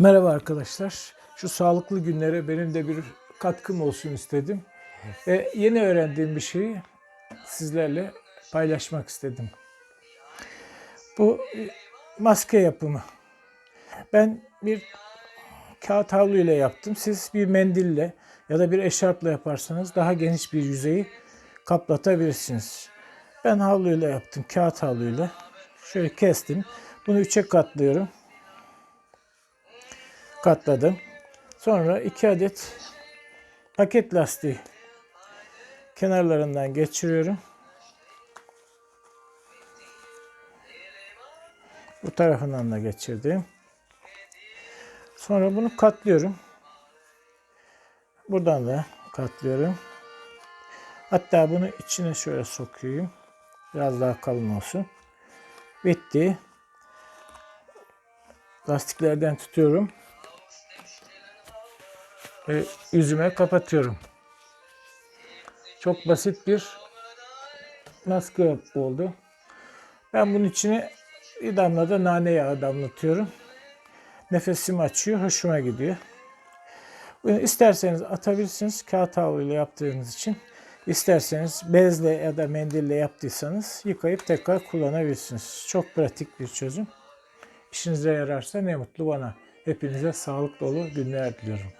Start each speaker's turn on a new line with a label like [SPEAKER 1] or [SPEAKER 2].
[SPEAKER 1] Merhaba arkadaşlar. Şu sağlıklı günlere benim de bir katkım olsun istedim. Ve yeni öğrendiğim bir şeyi sizlerle paylaşmak istedim. Bu e, maske yapımı. Ben bir kağıt havlu ile yaptım. Siz bir mendille ya da bir eşarpla yaparsanız daha geniş bir yüzeyi kaplatabilirsiniz. Ben havluyla yaptım, kağıt havluyla. Şöyle kestim. Bunu üçe katlıyorum katladım. Sonra iki adet paket lastiği kenarlarından geçiriyorum. Bu tarafından da geçirdim. Sonra bunu katlıyorum. Buradan da katlıyorum. Hatta bunu içine şöyle sokayım. Biraz daha kalın olsun. Bitti. Lastiklerden tutuyorum ve yüzüme kapatıyorum. Çok basit bir maske oldu. Ben bunun içine bir damla da nane yağı damlatıyorum. Nefesimi açıyor, hoşuma gidiyor. İsterseniz atabilirsiniz kağıt havluyla yaptığınız için. İsterseniz bezle ya da mendille yaptıysanız yıkayıp tekrar kullanabilirsiniz. Çok pratik bir çözüm. İşinize yararsa ne mutlu bana. Hepinize sağlık dolu günler diliyorum.